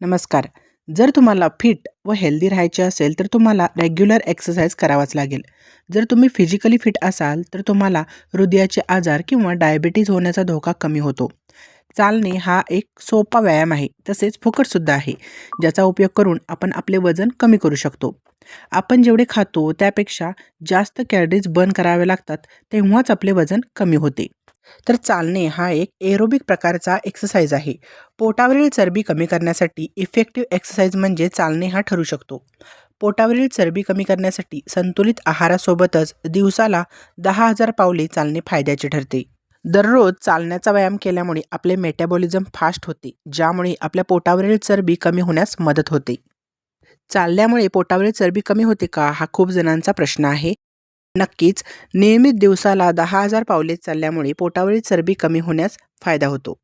नमस्कार. जर तुम्हाला फिट व हेल्दी राहायचे असेल तर तुम्हाला रेग्युलर एक्सरसाइज करावाच लागेल. जर तुम्ही फिजिकली फिट असाल तर तुम्हाला हृदयाचे आजार किंवा डायबिटीज होण्याचा धोका कमी होतो. चालणे हा एक सोपा व्यायाम आहे तसेच फुकटसुद्धा आहे ज्याचा उपयोग करून आपण आपले वजन कमी करू शकतो. आपण जेवढे खातो त्यापेक्षा जास्त कॅलरीज बर्न करावे लागतात तेव्हाच आपले वजन कमी होते. तर चालणे हा एक एरोबिक प्रकारचा एक्सरसाइज आहे. पोटावरील चरबी कमी करण्यासाठी इफेक्टिव्ह एक्सरसाइज म्हणजे चालणे हा ठरू शकतो. पोटावरील चरबी कमी करण्यासाठी संतुलित आहारासोबतच दिवसाला दहा हजार पावले चालणे फायद्याचे ठरते. दररोज चालण्याचा व्यायाम केल्यामुळे आपले मेटॅबॉलिझम फास्ट होते ज्यामुळे आपल्या पोटावरील चरबी कमी होण्यास मदत होते. चालल्यामुळे पोटावरील चरबी कमी होते का हा खूप जणांचा प्रश्न आहे. नक्कीच नियमित दिवसाला दहा हजार पावले चालल्यामुळे पोटावरील चरबी कमी होण्यास फायदा होतो.